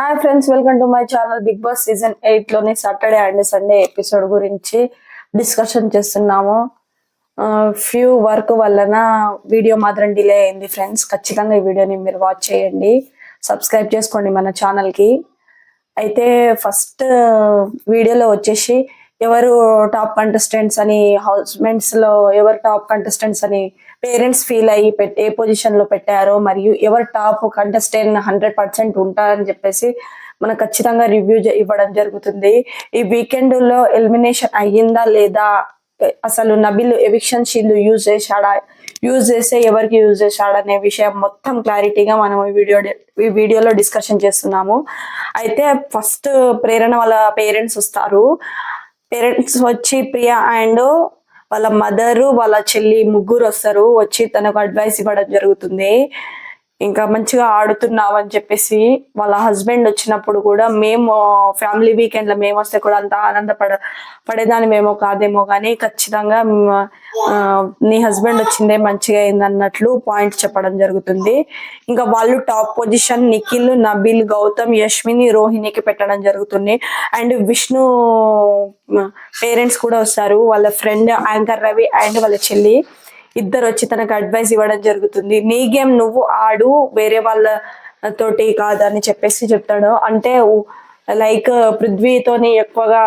Hi friends welcome to my channel big boss season ఎయిట్లోని Saturday and Sunday episode గురించి discussion చేస్తున్నాము. Few work వలన video మాత్రం delay అయింది friends ఖచ్చితంగా ఈ వీడియోని మీరు వాచ్ చేయండి. సబ్స్క్రైబ్ చేసుకోండి మన ఛానల్కి అయితే ఫస్ట్ వీడియోలో వచ్చేసి ఎవరు టాప్ కంటెస్టెంట్స్ అని హౌస్మెంట్స్లో ఎవరు టాప్ కంటెస్టెంట్స్ అని పేరెంట్స్ ఫీల్ అయ్యి ఏ పొజిషన్లో పెట్టారో మరియు ఎవరు టాప్ కంటెస్టెంట్ హండ్రెడ్ పర్సెంట్ ఉంటారని చెప్పేసి మనకు ఖచ్చితంగా రివ్యూ ఇవ్వడం జరుగుతుంది. ఈ వీకెండ్లో ఎలిమినేషన్ అయ్యిందా లేదా? అసలు నబిల్ ఎవిక్షన్ షీల్డ్ యూజ్ చేశాడా? యూజ్ చేస్తే ఎవరికి యూజ్ చేశాడు అనే విషయం మొత్తం క్లారిటీగా మనం ఈ వీడియో ఈ వీడియోలో డిస్కషన్ చేస్తున్నాము. అయితే ఫస్ట్ ప్రేరణ వాళ్ళ పేరెంట్స్ వస్తారు. పేరెంట్స్ వచ్చి ప్రియా అండ్ వాళ్ళ మదరు వాళ్ళ చెల్లి ముగ్గురు వస్తారు. వచ్చి తనకు అడ్వైస్ ఇవ్వడం జరుగుతుంది. ఇంకా మంచిగా ఆడుతున్నావు అని చెప్పేసి వాళ్ళ హస్బెండ్ వచ్చినప్పుడు కూడా మేము ఫ్యామిలీ వీకెండ్లో మేము వస్తే కూడా అంత ఆనందపడ పడేదాన్ని మేము కాదేమో కానీ ఖచ్చితంగా నీ హస్బెండ్ వచ్చిందే మంచిగా అయింది అన్నట్లు పాయింట్ చెప్పడం జరుగుతుంది. ఇంకా వాళ్ళు టాప్ పొజిషన్ నిఖిల్ నబిల్ గౌతమ్ యష్మిని రోహిణికి పెట్టడం జరుగుతుంది. అండ్ విష్ణు పేరెంట్స్ కూడా వస్తారు. వాళ్ళ ఫ్రెండ్ యాంకర్ రవి అండ్ వాళ్ళ చెల్లి. ఇద్దరు వచ్చి తనకు అడ్వైస్ ఇవ్వడం జరుగుతుంది. నీ గేమ్ నువ్వు ఆడు వేరే వాళ్ళ తోటి కాదని చెప్పేసి చెప్తాడు. అంటే లైక్ పృథ్వీతోని ఎక్కువగా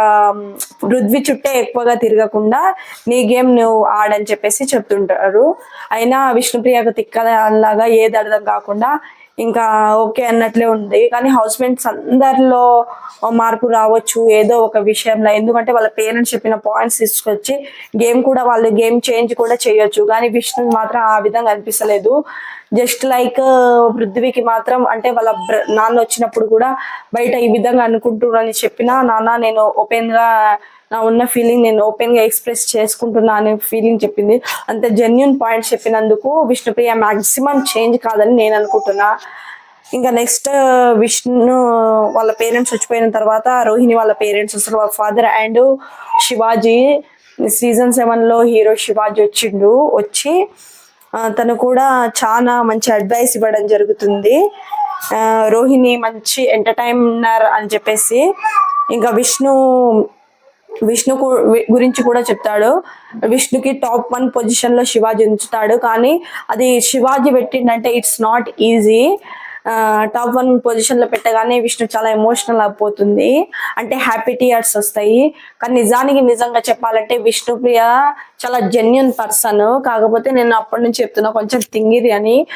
పృథ్వీ చుట్టే ఎక్కువగా తిరగకుండా నీ గేమ్ నువ్వు ఆడని చెప్పేసి చెప్తుంటారు. అయినా విష్ణుప్రియకు తిక్కలాగా ఏది అర్థం కాకుండా ఇంకా ఓకే అన్నట్లే ఉంది. కానీ హౌస్ మేట్స్ అందరిలో మార్పు రావచ్చు ఏదో ఒక విషయంలో. ఎందుకంటే వాళ్ళ పేరెంట్స్ చెప్పిన పాయింట్స్ తీసుకొచ్చి గేమ్ కూడా వాళ్ళు గేమ్ చేంజ్ కూడా చేయొచ్చు. కానీ విష్ణు మాత్రం ఆ విధంగా అనిపిస్తలేదు. జస్ట్ లైక్ uh, పృథ్వీకి మాత్రం అంటే వాళ్ళ బ్ర- నాన్న వచ్చినప్పుడు కూడా బయట ఈ విధంగా అనుకుంటున్నారని చెప్పినా నాన్న నేను ఓపెన్గా నా ఉన్న ఫీలింగ్ నేను ఓపెన్గా ఎక్స్ప్రెస్ చేసుకుంటున్నా అనే ఫీలింగ్ చెప్పింది. అంత జెన్యున్ పాయింట్స్ చెప్పినందుకు విష్ణుప్రియ మాక్సిమం చేంజ్ కాదని నేను అనుకుంటున్నా. ఇంకా నెక్స్ట్ uh, విష్ణు వాళ్ళ పేరెంట్స్ వచ్చిపోయిన తర్వాత రోహిణి వాళ్ళ పేరెంట్స్ వస్తారు వాళ్ళ ఫాదర్ అండ్ శివాజీ సీజన్ సెవెన్లో హీరో శివాజీ వచ్చిండు. వచ్చి తను కూడా చాలా మంచి అడ్వైస్ ఇవ్వడం జరుగుతుంది. రోహిణి మంచి ఎంటర్టైనర్ అని చెప్పేసి ఇంకా విష్ణు విష్ణు కు- గురించి కూడా చెప్తాడు. విష్ణుకి టాప్ వన్ పొజిషన్లో శివాజీ ఉంచుతాడు. కానీ అది Shivaji పెట్టిండంటే it's not easy. Top one పొజిషన్లో పెట్టగానే విష్ణు చాలా ఎమోషనల్ అయిపోతుంది. అంటే హ్యాపీ టీయర్స్ వస్తాయి. కానీ నిజానికి నిజంగా చెప్పాలంటే విష్ణుప్రియ చాలా జెన్యున్ పర్సన్ కాకపోతే నేను అప్పటి నుంచి చెప్తున్నా కొంచెం తింగిరి అని.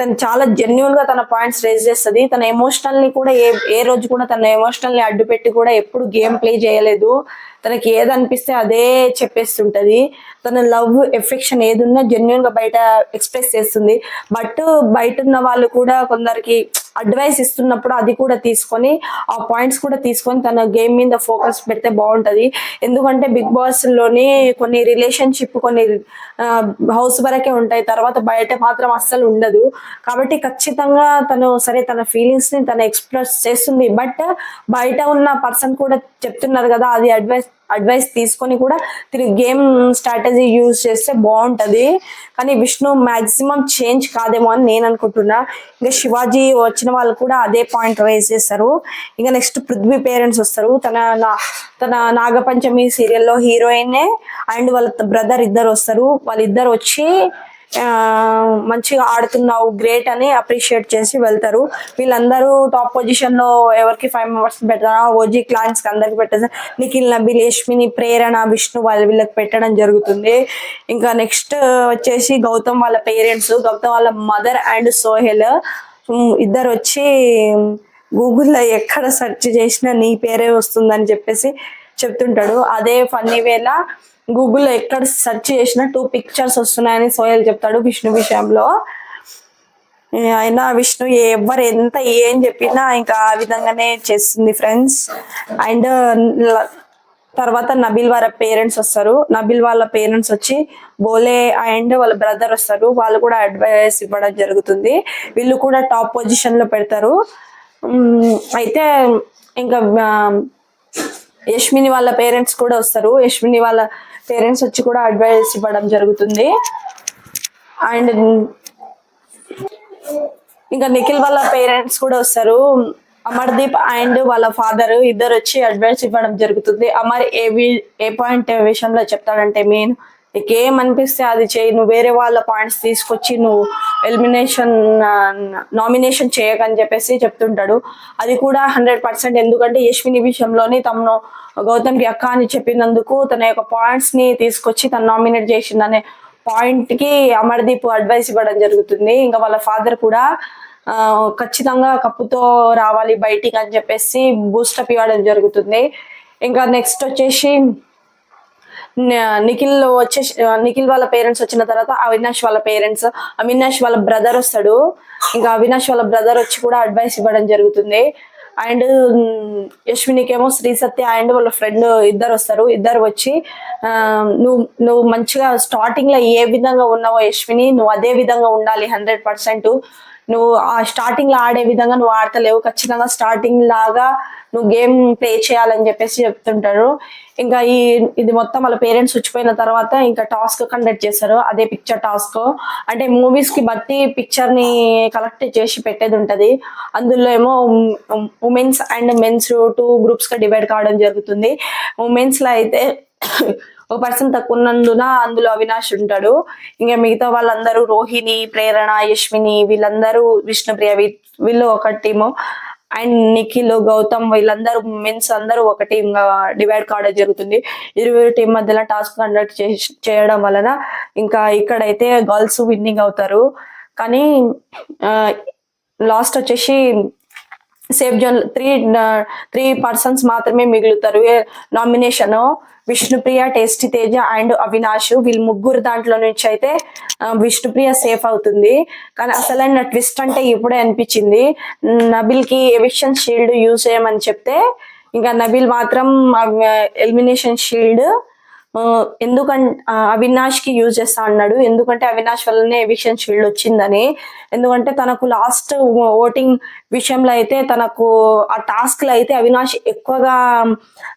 తను చాలా జెన్యున్గా తన పాయింట్స్ రేజ్ చేస్తుంది. తన ఎమోషనల్ని కూడా ఏ ఏ రోజు కూడా తన ఎమోషనల్ని అడ్డు పెట్టి కూడా ఎప్పుడు గేమ్ ప్లే చేయలేదు. తనకి ఏది అనిపిస్తే అదే చెప్పేస్తుంటది. తన లవ్ ఎఫెక్షన్ ఏదున్నా జెన్యున్గా బయట ఎక్స్ప్రెస్ చేస్తుంది. బట్ బయట ఉన్న వాళ్ళు కూడా కొందరికి అడ్వైస్ ఇస్తున్నప్పుడు అది కూడా తీసుకొని ఆ పాయింట్స్ కూడా తీసుకొని తన గేమ్ మీద ఫోకస్ పెడితే బాగుంటది. ఎందుకంటే బిగ్ బాస్లోని కొన్ని రిలేషన్షిప్ కొన్ని హౌస్ వరకే ఉంటాయి. తర్వాత బయట మాత్రం అస్సలు ఉండదు. కాబట్టి ఖచ్చితంగా తను సరే తన ఫీలింగ్స్ని తను ఎక్స్ప్రెస్ చేస్తుంది. బట్ బయట ఉన్న పర్సన్ కూడా చెప్తున్నారు కదా అది అడ్వైస్ అడ్వైస్ తీసుకొని కూడా తిరిగి గేమ్ స్ట్రాటజీ యూజ్ చేస్తే బాగుంటుంది. కానీ విష్ణు మ్యాక్సిమం చేంజ్ కాదేమో అని నేను అనుకుంటున్నా. ఇంకా శివాజీ వచ్చిన వాళ్ళు కూడా అదే పాయింట్ రైజ్ చేస్తారు. ఇంకా నెక్స్ట్ పృథ్వీ పేరెంట్స్ వస్తారు. తన నా- తన నాగపంచమి సీరియల్లో హీరోయిన్ అండ్ వాళ్ళ బ్రదర్ ఇద్దరు వస్తారు. వాళ్ళిద్దరు వచ్చి మంచిగా ఆడుతున్నావు గ్రేట్ అని అప్రిషియేట్ చేసి వెళ్తారు. వీళ్ళందరూ టాప్ పొజిషన్లో ఎవరికి ఫైవ్ మెంబర్స్ పెట్టారా? ఓజీ క్లాన్స్కి అందరికి పెట్టారు నిఖిల్ నబీ లేష్మిని ప్రేరణ విష్ణు వాళ్ళ వీళ్ళకి పెట్టడం జరుగుతుంది. ఇంకా నెక్స్ట్ వచ్చేసి గౌతమ్ వాళ్ళ పేరెంట్స్ గౌతమ్ వాళ్ళ మదర్ అండ్ సోహెల్ ఇద్దరు వచ్చి గూగుల్లో ఎక్కడ సెర్చ్ చేసినా నీ పేరే వస్తుందని చెప్పేసి చెప్తుంటాడు. అదే ఫన్నీ వేళ గూగుల్లో ఎక్కడ సెర్చ్ చేసినా టూ పిక్చర్స్ వస్తున్నాయని సోయల్ చెప్తాడు విష్ణు విషయంలో. అయినా విష్ణు ఎవరు ఎంత ఏం చెప్పినా ఇంకా ఆ విధంగానే చేస్తుంది ఫ్రెండ్స్ అండ్ తర్వాత నబిల్ వాళ్ళ పేరెంట్స్ వస్తారు. నబిల్ వాళ్ళ పేరెంట్స్ వచ్చి బోలే అండ్ వాళ్ళ బ్రదర్ వస్తారు. వాళ్ళు కూడా అడ్వైస్ ఇవ్వడం జరుగుతుంది. వీళ్ళు కూడా టాప్ పొజిషన్లో పెడతారు. అయితే ఇంకా యష్మిని వాళ్ళ పేరెంట్స్ కూడా వస్తారు. యష్మిని వాళ్ళ పేరెంట్స్ వచ్చి కూడా అడ్వైస్ ఇవ్వడం జరుగుతుంది. అండ్ ఇంకా నిఖిల్ వాళ్ళ పేరెంట్స్ కూడా వస్తారు. అమర్దీప్ అండ్ వాళ్ళ ఫాదర్ ఇద్దరు వచ్చి అడ్వైస్ ఇవ్వడం జరుగుతుంది. అమర్ ఏ ఏ పాయింట్ విషయంలో చెప్తాడంటే మెయిన్ నీకు ఏం అనిపిస్తే అది చేయి. నువ్వు వేరే వాళ్ళ పాయింట్స్ తీసుకొచ్చి నువ్వు ఎలిమినేషన్ నామినేషన్ చేయకని చెప్పేసి చెప్తుంటాడు. అది కూడా హండ్రెడ్ పర్సెంట్ ఎందుకంటే యశ్విని విషయంలోని తమను గౌతమ్కి అక్క అని చెప్పినందుకు తన యొక్క పాయింట్స్ని తీసుకొచ్చి తను నామినేట్ చేసిందనే పాయింట్కి అమర్దీప్ అడ్వైస్ ఇవ్వడం జరుగుతుంది. ఇంకా వాళ్ళ ఫాదర్ కూడా ఖచ్చితంగా కప్పుతో రావాలి బయటికి అని చెప్పేసి బూస్టప్ ఇవ్వడం జరుగుతుంది. ఇంకా నెక్స్ట్ వచ్చేసి నిఖిల్ వచ్చే నిఖిల్ వాళ్ళ పేరెంట్స్ వచ్చిన తర్వాత అవినాష్ వాళ్ళ పేరెంట్స్ అవినాష్ వాళ్ళ బ్రదర్ వస్తాడు. ఇంకా అవినాష్ వాళ్ళ బ్రదర్ వచ్చి కూడా అడ్వైస్ ఇవ్వడం జరుగుతుంది. అండ్ యశ్వినికేమో శ్రీ సత్య అండ్ వాళ్ళ ఫ్రెండ్ ఇద్దరు వస్తారు. ఇద్దరు వచ్చి నువ్వు నువ్వు మంచిగా స్టార్టింగ్లో ఏ విధంగా ఉన్నావో యశ్విని నువ్వు అదే విధంగా ఉండాలి హండ్రెడ్ పర్సెంట్. నువ్వు ఆ స్టార్టింగ్లో ఆడే విధంగా నువ్వు ఆడతలేవు. ఖచ్చితంగా స్టార్టింగ్ లాగా నువ్వు గేమ్ ప్లే చేయాలని చెప్పేసి చెప్తుంటారు. ఇంకా ఈ ఇది మొత్తం వాళ్ళ పేరెంట్స్ వచ్చిపోయిన తర్వాత ఇంకా టాస్క్ కండక్ట్ చేస్తారు. అదే పిక్చర్ టాస్క్ అంటే మూవీస్కి బట్టి పిక్చర్ని కలెక్ట్ చేసి పెట్టేది ఉంటది. అందులో ఏమో ఉమెన్స్ అండ్ మెన్స్ టూ గ్రూప్స్గా డివైడ్ కావడం జరుగుతుంది. ఉమెన్స్లో అయితే ఒక పర్సన్ తక్కువ ఉన్నందున అందులో అవినాష్ ఉంటాడు. ఇంకా మిగతా వాళ్ళందరూ రోహిణి ప్రేరణ యశ్విని వీళ్ళందరూ విష్ణుప్రియ వీ- వీళ్ళు ఒక టీము. అండ్ నిఖిల్ గౌతమ్ వీళ్ళందరూ మెన్స్ అందరూ ఒక టీమ్గా డివైడ్ కావడం జరుగుతుంది. ఇరువురు టీం మధ్యలో టాస్క్ కండక్ట్ చేయడం వలన ఇంకా ఇక్కడైతే గర్ల్స్ విన్నింగ్ అవుతారు. కానీ లాస్ట్ వచ్చేసి safe zone three three persons మాత్రమే మిగులుతారు. Nomination Vishnupriya tasty Teja and Avinash వీళ్ళు ముగ్గురు దాంట్లో నుంచి అయితే విష్ణుప్రియ సేఫ్ అవుతుంది. కానీ అసలైన ట్విస్ట్ అంటే ఇప్పుడే అనిపించింది. నబిల్కి ఎవిక్షన్ షీల్డ్ యూజ్ చేయమని చెప్తే ఇంకా నబిల్ మాత్రం ఎలిమినేషన్ షీల్డ్ ఎందుకంటే అవినాష్కి యూజ్ చేస్తా అన్నాడు. ఎందుకంటే అవినాష్ వల్లనే ఎవిక్షన్ షీల్డ్ వచ్చిందని ఎందుకంటే తనకు లాస్ట్ ఓటింగ్ విషయంలో అయితే తనకు ఆ టాస్క్లో అయితే అవినాష్ ఎక్కువగా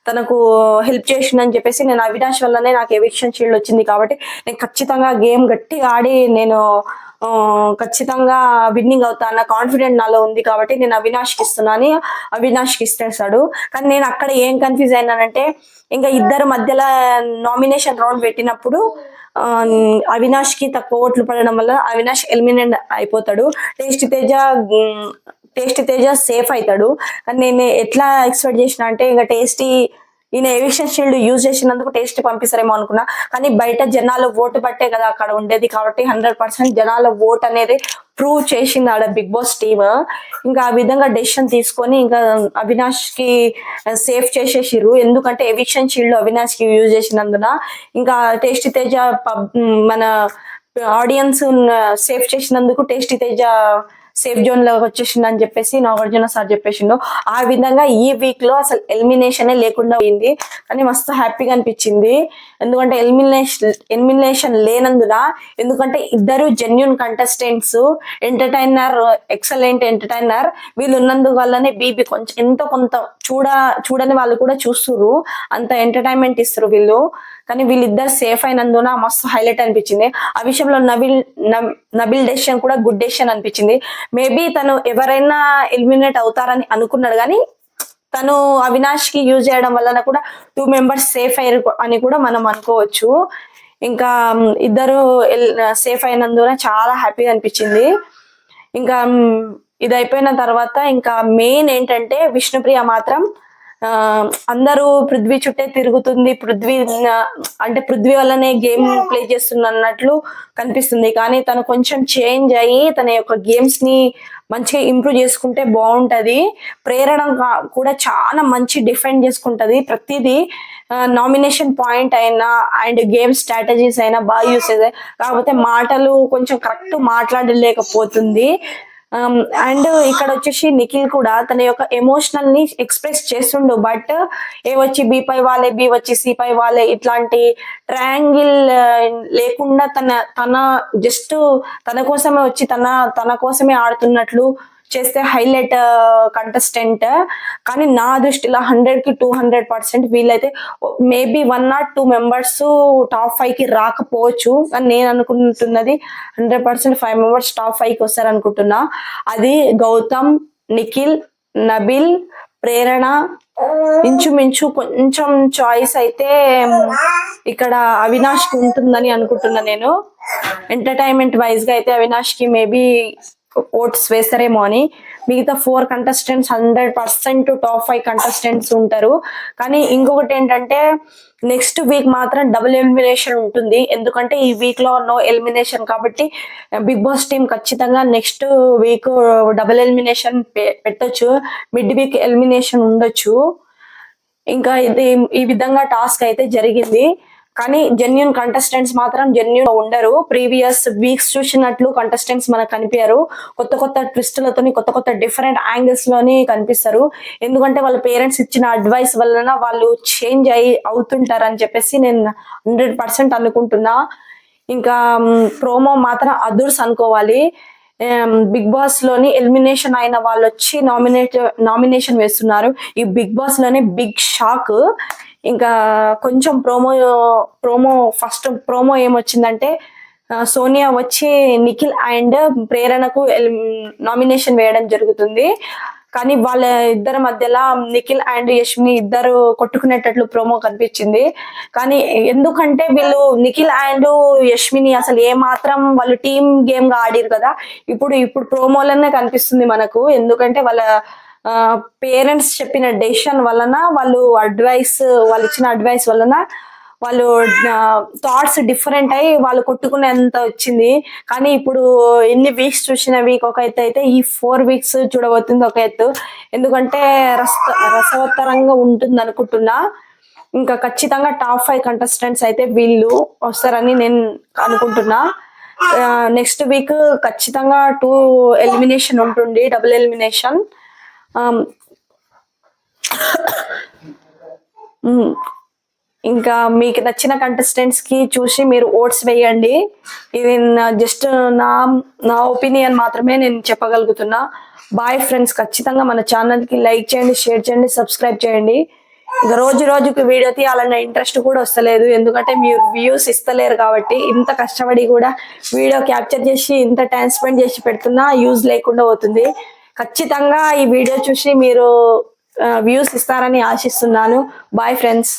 తనకు హెల్ప్ చేసిందని చెప్పేసి నేను అవినాష్ వల్లనే నాకు ఎవిక్షన్ షీల్డ్ వచ్చింది కాబట్టి నేను ఖచ్చితంగా గేమ్ గట్టిగా ఆడి నేను ఖచ్చితంగా విన్నింగ్ అవుతా అన్న కాన్ఫిడెంట్ నాలో ఉంది కాబట్టి నేను అవినాష్కి ఇస్తున్నాను అవినాష్కి ఇస్తేస్తాడు. కానీ నేను అక్కడ ఏం కన్ఫ్యూజ్ అయినానంటే ఇంకా ఇద్దరు మధ్యలో నామినేషన్ రౌండ్ పెట్టినప్పుడు అవినాష్కి తక్కువ ఓట్లు పడడం వల్ల అవినాష్ ఎలిమినేట్ అయిపోతాడు. Taste Teja taste Teja safe అవుతాడు. కానీ నేను ఎట్లా ఎక్స్పెక్ట్ చేసిన అంటే ఇంకా టేస్టీ ఈయన ఎవిక్షన్ షీల్డ్ యూజ్ చేసినందుకు టేస్ట్ పంపిస్తారేమో అనుకున్నా. కానీ బయట జనాల ఓటు బట్టే కదా అక్కడ ఉండేది కాబట్టి హండ్రెడ్ పర్సెంట్ జనాల ఓట్ అనేది ప్రూవ్ చేసింది ఆడ బిగ్ బాస్ టీమ్. ఇంకా ఆ విధంగా డెసిషన్ తీసుకొని ఇంకా అవినాష్కి సేఫ్ చేసేసిర్రు. ఎందుకంటే ఎవిక్షన్ షీల్డ్ అవినాష్కి యూజ్ చేసినందున ఇంకా టేస్ట్ తేజ పబ్ మన ఆడియన్స్ సేఫ్ చేసినందుకు టేస్టీ తేజ సేఫ్ జోన్లో వచ్చేసింది అని చెప్పేసి నాగార్జున సార్ చెప్పేసిండు. ఆ విధంగా ఈ వీక్లో అసలు ఎలిమినేషన్ లేకుండా పోయింది. కానీ మస్తు హ్యాపీగా అనిపించింది. ఎందుకంటే ఎలిమినేషన్ ఎలిమినేషన్ లేనందున ఎందుకంటే ఇద్దరు genuine contestants entertainer excellent entertainer వీళ్ళు ఉన్నందువల్లనే బీబీ కొంచెం ఎంతో కొంత చూడ చూడని వాళ్ళు కూడా చూస్తుర్రు. అంత ఎంటర్టైన్మెంట్ ఇస్తారు వీళ్ళు. కానీ వీళ్ళిద్దరు సేఫ్ అయినందున మస్తు హైలైట్ అనిపించింది. ఆ విషయంలో నబిల్ నబిల్ డెసిషన్ కూడా గుడ్ డెసిషన్ అనిపించింది. మేబీ తను ఎవరైనా ఎలిమినేట్ అవుతారని అనుకున్నాడు కానీ తను అవినాష్కి యూజ్ చేయడం వలన కూడా టూ మెంబర్స్ సేఫ్ అయ్యారు అని కూడా మనం అనుకోవచ్చు. ఇంకా ఇద్దరు సేఫ్ అయినందున చాలా హ్యాపీగా అనిపించింది. ఇంకా ఇది అయిపోయిన తర్వాత ఇంకా మెయిన్ ఏంటంటే విష్ణుప్రియ మాత్రం అందరూ పృథ్వీ చుట్టే తిరుగుతుంది. పృథ్వీ అంటే పృథ్వీ వల్లనే గేమ్ ప్లే చేస్తున్నట్లు కనిపిస్తుంది. కానీ తను కొంచెం చేంజ్ అయ్యి తన యొక్క గేమ్స్ని మంచిగా ఇంప్రూవ్ చేసుకుంటే బాగుంటది. ప్రేరణ కూడా చాలా మంచి డిఫెండ్ చేసుకుంటది. ప్రతిదీ నామినేషన్ పాయింట్ అయినా అండ్ గేమ్ స్ట్రాటజీస్ అయినా బాగా యూస్ అవుతాయి కాకపోతే మాటలు కొంచెం కరెక్ట్ మాట్లాడలేకపోతుంది. Um, అండ్ ఇక్కడ వచ్చేసి నిఖిల్ కూడా తన యొక్క ఎమోషనల్ని ఎక్స్ప్రెస్ చేస్తుండు. బట్ ఏ వచ్చి బి పై వాళ్ళే బి వచ్చి సి పై వాళ్ళే ఇట్లాంటి ట్రయాంగిల్ uh, లేకుండా తన తన జస్ట్ తన కోసమే వచ్చి తన తన కోసమే ఆడుతున్నట్లు చేస్తే హైలైట్ కంటెస్టెంట్ కానీ నా దృష్టిలో హండ్రెడ్కి టూ హండ్రెడ్ పర్సెంట్ వీళ్ళైతే maybe one not two members top ఫైవ్కి రాకపోవచ్చు. అని నేను అనుకుంటున్నది hundred percent five members top ఫైవ్కి వస్తారు అనుకుంటున్నా అది గౌతమ్ నిఖిల్ నబిల్ ప్రేరణ. ఇంచుమించు కొంచెం చాయిస్ అయితే ఇక్కడ అవినాష్కి ఉంటుందని అనుకుంటున్నా నేను. ఎంటర్టైన్మెంట్ వైజ్గా అయితే అవినాష్కి మేబీ ఓట్స్ వేస్తారేమో అని. మిగతా four contestants hundred percent top five contestants ఉంటారు. కానీ ఇంకొకటి ఏంటంటే నెక్స్ట్ వీక్ మాత్రం డబుల్ ఎలిమినేషన్ ఉంటుంది. ఎందుకంటే ఈ వీక్లో నో ఎలిమినేషన్ కాబట్టి బిగ్ బాస్ టీం ఖచ్చితంగా నెక్స్ట్ వీక్ డబుల్ ఎలిమినేషన్ పెట్టొచ్చు. మిడ్ వీక్ ఎలిమినేషన్ ఉండొచ్చు. ఇంకా ఇది ఈ విధంగా టాస్క్ అయితే జరిగింది. కానీ జెన్యున్ కంటెస్టెంట్స్ మాత్రం జెన్యున్ ఉండరు. ప్రీవియస్ వీక్స్ చూసినట్లు కంటెస్టెంట్స్ మనకు కనిపించారు కొత్త కొత్త ట్విస్టులతోని కొత్త కొత్త డిఫరెంట్ యాంగిల్స్లోని కనిపిస్తారు. ఎందుకంటే వాళ్ళ పేరెంట్స్ ఇచ్చిన అడ్వైస్ వలన వాళ్ళు చేంజ్ అయి అవుతుంటారు అని చెప్పేసి నేను హండ్రెడ్ పర్సెంట్ అనుకుంటున్నా. ఇంకా ప్రోమో మాత్రం అదుర్స్ అనుకోవాలి. బిగ్ బాస్లోని ఎలిమినేషన్ అయిన వాళ్ళు వచ్చి నామినేట్ నామినేషన్ వేస్తున్నారు. ఈ బిగ్ బాస్లోనే బిగ్ షాక్ ఇంకా కొంచెం ప్రోమో ప్రోమో ఫస్ట్ ప్రోమో ఏమొచ్చిందంటే సోనియా వచ్చి నిఖిల్ అండ్ ప్రేరణకు నామినేషన్ వేయడం జరుగుతుంది. కానీ వాళ్ళ ఇద్దరి మధ్యలో నిఖిల్ అండ్ యష్మి ఇద్దరు కొట్టుకునేటట్లు ప్రోమో కనిపించింది. కానీ ఎందుకంటే వీళ్ళు నిఖిల్ అండ్ యష్మిని అసలు ఏ మాత్రం వాళ్ళు టీమ్ గేమ్గా ఆడిరు కదా. ఇప్పుడు ఇప్పుడు ప్రోమోలనే కనిపిస్తుంది మనకు. ఎందుకంటే వాళ్ళ పేరెంట్స్ చెప్పిన డెసిషన్ వలన వాళ్ళు అడ్వైస్ వాళ్ళు ఇచ్చిన అడ్వైస్ వలన వాళ్ళు థాట్స్ డిఫరెంట్ అయ్యి వాళ్ళు కొట్టుకునేంత వచ్చింది. కానీ ఇప్పుడు ఎన్ని వీక్స్ చూసిన వీక్ ఒక ఎత్తు అయితే ఈ ఫోర్ వీక్స్ చూడబోతుంది ఒక ఎత్తు. ఎందుకంటే రస రసవత్తరంగా ఉంటుంది అనుకుంటున్నా. ఇంకా ఖచ్చితంగా టాప్ ఫైవ్ కంటెస్టెంట్స్ అయితే వీళ్ళు వస్తారని నేను అనుకుంటున్నా. నెక్స్ట్ వీక్ ఖచ్చితంగా టూ ఎలిమినేషన్ ఉంటుంది డబుల్ ఎలిమినేషన్ ఇంకా మీకు నచ్చిన కంటెస్టెంట్స్కి చూసి మీరు ఓట్స్ వేయండి. ఇది జస్ట్ నా నా ఒపీనియన్ మాత్రమే నేను చెప్పగలుగుతున్నా. బాయ్ ఫ్రెండ్స్ ఖచ్చితంగా మన ఛానల్కి లైక్ చేయండి షేర్ చేయండి సబ్స్క్రైబ్ చేయండి. ఇంకా రోజు రోజుకి వీడియో తీయాలన్న ఇంట్రెస్ట్ కూడా వస్తలేదు. ఎందుకంటే మీరు వ్యూస్ ఇస్తలేరు కాబట్టి ఇంత కష్టపడి కూడా వీడియో క్యాప్చర్ చేసి ఇంత టైం స్పెండ్ చేసి పెడుతున్నా యూజ్ లేకుండా పోతుంది. ఖచ్చితంగా ఈ వీడియో చూసి మీరు వ్యూస్ ఇస్తారని ఆశిస్తున్నాను. Bye friends